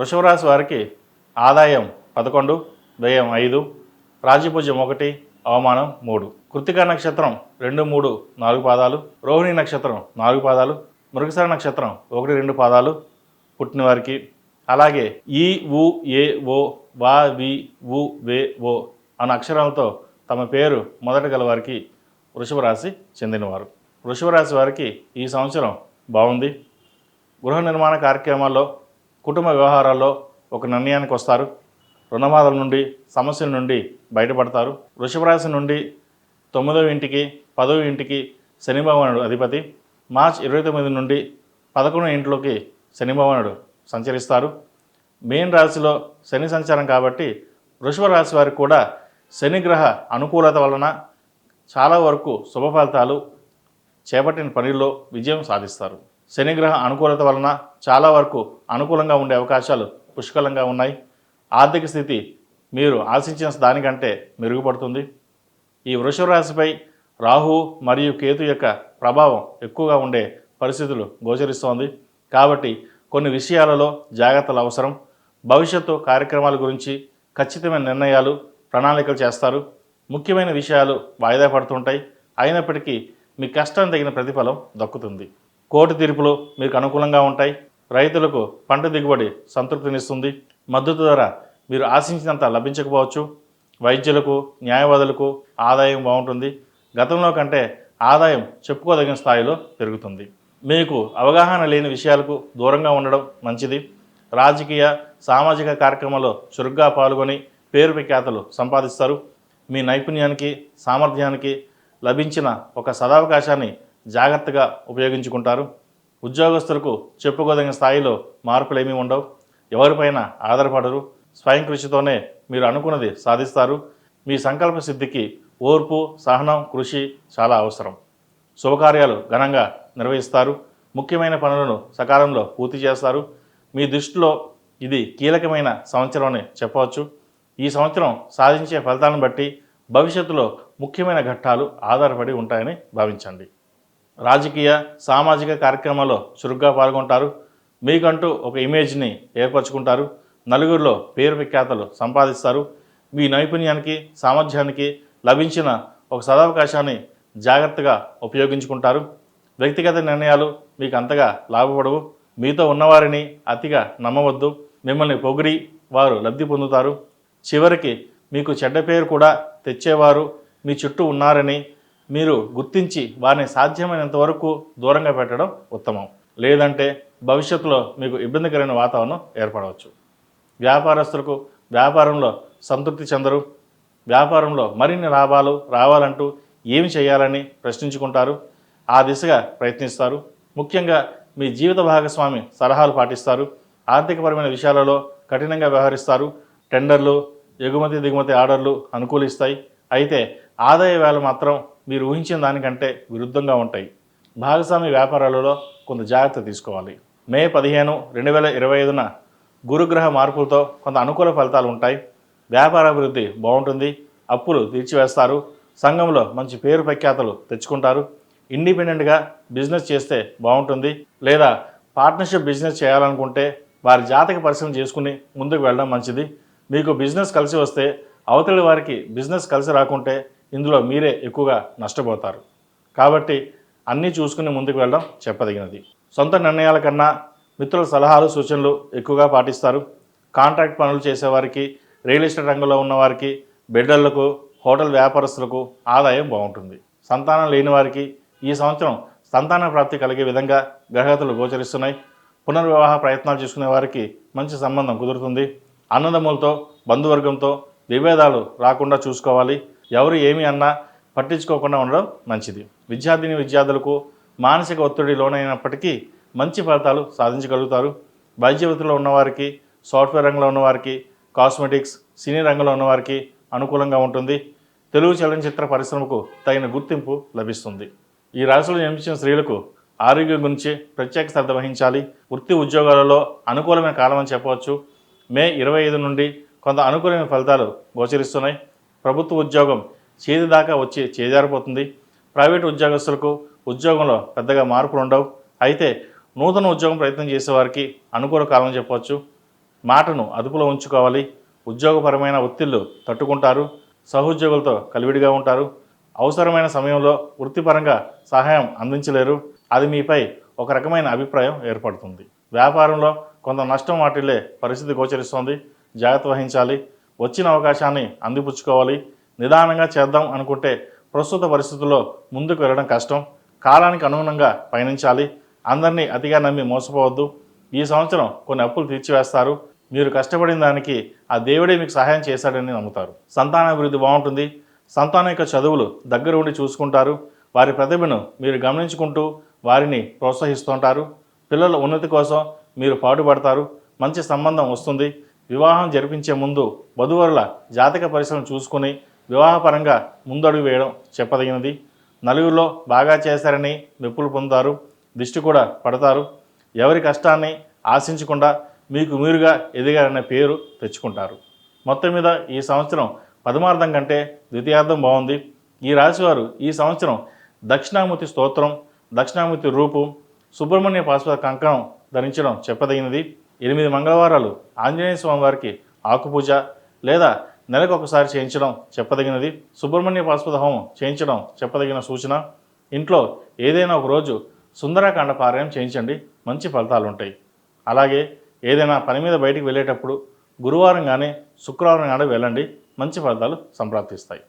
వృషభరాశి వారికి ఆదాయం పదకొండు వ్యయం ఐదు రాజపూజ్యం ఒకటి అవమానం మూడు. కృతికా నక్షత్రం రెండు మూడు నాలుగు పాదాలు రోహిణి నక్షత్రం నాలుగు పాదాలు మృగసర నక్షత్రం ఒకటి రెండు పాదాలు పుట్టిన వారికి. అలాగే ఈ ఉ ఏ ఓ వా వి ఉ వే ఓ అన్న అక్షరాలతో తమ పేరు మొదట గల వారికి వృషభరాశి చెందినవారు. వృషభరాశి వారికి ఈ సంవత్సరం బాగుంది. గృహ నిర్మాణ కార్యక్రమాల్లో కుటుంబ వ్యవహారాల్లో ఒక నిర్ణయానికి వస్తారు. రుణబాధల నుండి సమస్యల నుండి బయటపడతారు. వృషభరాశి నుండి తొమ్మిదవ ఇంటికి పదవ ఇంటికి శని భగవానుడు అధిపతి. మార్చ్ ఇరవై తొమ్మిది నుండి పదకొండు ఇంట్లోకి శని భగవానుడు సంచరిస్తారు. మెయిన్ రాశిలో శని సంచారం కాబట్టి వృషభ రాశి వారికి కూడా శనిగ్రహ అనుకూలత వలన చాలా వరకు శుభ ఫలితాలు చేపట్టిన పనిలో విజయం సాధిస్తారు. శనిగ్రహ అనుకూలత వలన చాలా వరకు అనుకూలంగా ఉండే అవకాశాలు పుష్కలంగా ఉన్నాయి. ఆర్థిక స్థితి మీరు ఆశించిన దానికంటే మెరుగుపడుతుంది. ఈ వృషభ రాశిపై రాహు మరియు కేతు యొక్క ప్రభావం ఎక్కువగా ఉండే పరిస్థితులు గోచరిస్తోంది. కాబట్టి కొన్ని విషయాలలో జాగ్రత్తలు అవసరం. భవిష్యత్తు కార్యక్రమాల గురించి ఖచ్చితమైన నిర్ణయాలు ప్రణాళికలు చేస్తారు. ముఖ్యమైన విషయాలు వాయిదా పడుతుంటాయి. అయినప్పటికీ మీ కష్టం తగిన ప్రతిఫలం దక్కుతుంది. కోర్టు తీర్పులు మీకు అనుకూలంగా ఉంటాయి. రైతులకు పంట దిగుబడి సంతృప్తినిస్తుంది. మద్దతు ధర మీరు ఆశించినంత లభించకపోవచ్చు. వైద్యులకు న్యాయవాదులకు ఆదాయం బాగుంటుంది. గతంలో కంటే ఆదాయం చెప్పుకోదగిన స్థాయిలో పెరుగుతుంది. మీకు అవగాహన లేని విషయాలకు దూరంగా ఉండడం మంచిది. రాజకీయ సామాజిక కార్యక్రమాల్లో చురుగ్గా పాల్గొని పేరు ప్రఖ్యాతలు సంపాదిస్తారు. మీ నైపుణ్యానికి సామర్థ్యానికి లభించిన ఒక సదావకాశాన్ని జాగ్రత్తగా ఉపయోగించుకుంటారు. ఉద్యోగస్తులకు చెప్పుకోదగిన స్థాయిలో మార్పులు ఏమీ ఉండవు. ఎవరిపైన ఆధారపడరు. స్వయం కృషితోనే మీరు అనుకున్నది సాధిస్తారు. మీ సంకల్ప సిద్ధికి ఓర్పు సహనం కృషి చాలా అవసరం. శుభకార్యాలు ఘనంగా నిర్వహిస్తారు. ముఖ్యమైన పనులను సకాలంలో పూర్తి చేస్తారు. మీ దృష్టిలో ఇది కీలకమైన సంవత్సరం అని చెప్పవచ్చు. ఈ సంవత్సరం సాధించే ఫలితాలను బట్టి భవిష్యత్తులో ముఖ్యమైన ఘట్టాలు ఆధారపడి ఉంటాయని భావించండి. రాజకీయ సామాజిక కార్యక్రమాల్లో చురుగ్గా పాల్గొంటారు. మీకంటూ ఒక ఇమేజ్ని ఏర్పరచుకుంటారు. నలుగురిలో పేరు విఖ్యాతలు సంపాదిస్తారు. మీ నైపుణ్యానికి సామర్థ్యానికి లభించిన ఒక సదావకాశాన్ని జాగ్రత్తగా ఉపయోగించుకుంటారు. వ్యక్తిగత నిర్ణయాలు మీకు అంతగా లాభపడవు. మీతో ఉన్నవారిని అతిగా నమ్మవద్దు. మిమ్మల్ని పొగిడి వారు లబ్ధి పొందుతారు. చివరికి మీకు చెడ్డ పేరు కూడా తెచ్చేవారు. మీ చుట్టూ ఉన్నారని మీరు గుర్తించి వారిని సాధ్యమైనంత వరకు దూరంగా పెట్టడం ఉత్తమం. లేదంటే భవిష్యత్తులో మీకు ఇబ్బందికరమైన వాతావరణం ఏర్పడవచ్చు. వ్యాపారస్తులకు వ్యాపారంలో సంతృప్తి చెందరు. వ్యాపారంలో మరిన్ని లాభాలు రావాలంటూ ఏమి చేయాలని ప్రశ్నించుకుంటారు. ఆ దిశగా ప్రయత్నిస్తారు. ముఖ్యంగా మీ జీవిత భాగస్వామి సలహాలు పాటిస్తారు. ఆర్థికపరమైన విషయాలలో కఠినంగా వ్యవహరిస్తారు. టెండర్లు ఎగుమతి దిగుమతి ఆర్డర్లు అనుకూలిస్తాయి. అయితే ఆదాయ వేళ మాత్రం మీరు ఊహించిన దానికంటే విరుద్ధంగా ఉంటాయి. భాగస్వామి వ్యాపారాలలో కొంత జాగ్రత్త తీసుకోవాలి. మే పదిహేను రెండు వేల ఇరవై ఐదున గురుగ్రహ మార్పులతో కొంత అనుకూల ఫలితాలు ఉంటాయి. వ్యాపార అభివృద్ధి బాగుంటుంది. అప్పులు తీర్చివేస్తారు. సంఘంలో మంచి పేరు ప్రఖ్యాతలు తెచ్చుకుంటారు. ఇండిపెండెంట్గా బిజినెస్ చేస్తే బాగుంటుంది. లేదా పార్ట్నర్షిప్ బిజినెస్ చేయాలనుకుంటే వారి జాతక పరిశ్రమ చేసుకుని ముందుకు వెళ్ళడం మంచిది. మీకు బిజినెస్ కలిసి వస్తే అవతలి వారికి బిజినెస్ కలిసి రాకుంటే ఇందులో మీరే ఎక్కువగా నష్టపోతారు. కాబట్టి అన్నీ చూసుకుని ముందుకు వెళ్ళడం చెప్పదగినది. సొంత నిర్ణయాల కన్నా మిత్రుల సలహాలు సూచనలు ఎక్కువగా పాటిస్తారు. కాంట్రాక్ట్ పనులు చేసేవారికి రియల్ ఎస్టేట్ రంగంలో ఉన్నవారికి బిడ్డలకు హోటల్ వ్యాపారస్తులకు ఆదాయం బాగుంటుంది. సంతానం లేని వారికి ఈ సంవత్సరం సంతాన ప్రాప్తి కలిగే విధంగా గ్రహగతులు గోచరిస్తున్నాయి. పునర్వివాహ ప్రయత్నాలు చేసుకునే వారికి మంచి సంబంధం కుదురుతుంది. అన్నదమ్ములతో బంధువర్గంతో విభేదాలు రాకుండా చూసుకోవాలి. ఎవరు ఏమి అన్నా పట్టించుకోకుండా ఉండడం మంచిది. విద్యార్థిని విద్యార్థులకు మానసిక ఒత్తిడి లోనైనప్పటికీ మంచి ఫలితాలు సాధించగలుగుతారు. వైద్య వృత్తిలో ఉన్నవారికి సాఫ్ట్వేర్ రంగంలో ఉన్నవారికి కాస్మెటిక్స్ సినీ రంగంలో ఉన్నవారికి అనుకూలంగా ఉంటుంది. తెలుగు చలనచిత్ర పరిశ్రమకు తగిన గుర్తింపు లభిస్తుంది. ఈ రాశిలో జన్మించిన స్త్రీలకు ఆరోగ్యం గురించి ప్రత్యేక శ్రద్ధ వహించాలి. వృత్తి ఉద్యోగాలలో అనుకూలమైన కాలం అని చెప్పవచ్చు. మే ఇరవై ఐదు నుండి కొంత అనుకూలమైన ఫలితాలు గోచరిస్తున్నాయి. ప్రభుత్వ ఉద్యోగం చేతి దాకా వచ్చి చేజారిపోతుంది. ప్రైవేట్ ఉద్యోగస్తులకు ఉద్యోగంలో పెద్దగా మార్పులు ఉండవు. అయితే నూతన ఉద్యోగం ప్రయత్నం చేసేవారికి అనుకూల కాలం చెప్పవచ్చు. మాటను అదుపులో ఉంచుకోవాలి. ఉద్యోగపరమైన ఒత్తిళ్ళు తట్టుకుంటారు. సహోద్యోగులతో కలివిడిగా ఉంటారు. అవసరమైన సమయంలో వృత్తిపరంగా సహాయం అందించలేరు. అది మీపై ఒక రకమైన అభిప్రాయం ఏర్పడుతుంది. వ్యాపారంలో కొంత నష్టం వాటిల్లే పరిస్థితి గోచరిస్తోంది. జాగ్రత్త వహించాలి. వచ్చిన అవకాశాన్ని అందిపుచ్చుకోవాలి. నిదానంగా చేద్దాం అనుకుంటే ప్రస్తుత పరిస్థితుల్లో ముందుకు వెళ్ళడం కష్టం. కాలానికి అనుగుణంగా పయనించాలి. అందరినీ అతిగా నమ్మి మోసపోవద్దు. ఈ సంవత్సరం కొన్ని అప్పులు తీర్చివేస్తారు. మీరు కష్టపడిన దానికి ఆ దేవుడే మీకు సహాయం చేశాడని నమ్ముతారు. సంతానాభివృద్ధి బాగుంటుంది. సంతానం యొక్క చదువులు దగ్గర ఉండి చూసుకుంటారు. వారి ప్రతిభను మీరు గమనించుకుంటూ వారిని ప్రోత్సహిస్తుంటారు. పిల్లల ఉన్నతి కోసం మీరు పాటుపడతారు. మంచి సంబంధం వస్తుంది. వివాహం జరిపించే ముందు వధువరుల జాతక పరిశ్రమ చూసుకుని వివాహపరంగా ముందడుగు వేయడం చెప్పదగినది. నలుగురిలో బాగా చేశారని మెప్పులు పొందుతారు దిష్టి కూడా పడతారు. ఎవరి కష్టాన్ని ఆశించకుండా మీకు మీరుగా ఎదిగారనే పేరు తెచ్చుకుంటారు. మొత్తం మీద ఈ సంవత్సరం పదమార్థం కంటే ద్వితీయార్థం బాగుంది. ఈ రాశివారు ఈ సంవత్సరం దక్షిణామూర్తి స్తోత్రం దక్షిణామూర్తి రూపు సుబ్రహ్మణ్య పాశ్వ కంకణం ధరించడం చెప్పదగినది. ఎనిమిది మంగళవారాలు ఆంజనేయ స్వామి వారికి ఆకుపూజ లేదా నెలకు ఒకసారి చేయించడం చెప్పదగినది. సుబ్రహ్మణ్య పాశ్వత హోమం చేయించడం చెప్పదగిన సూచన. ఇంట్లో ఏదైనా ఒక రోజు సుందరకాండ పారాయణం చేయించండి. మంచి ఫలితాలు ఉంటాయి అలాగే ఏదైనా పని మీద బయటికి వెళ్ళేటప్పుడు గురువారం కానీ శుక్రవారం కానీ వెళ్ళండి. మంచి ఫలితాలు సంప్రాప్తిస్తాయి.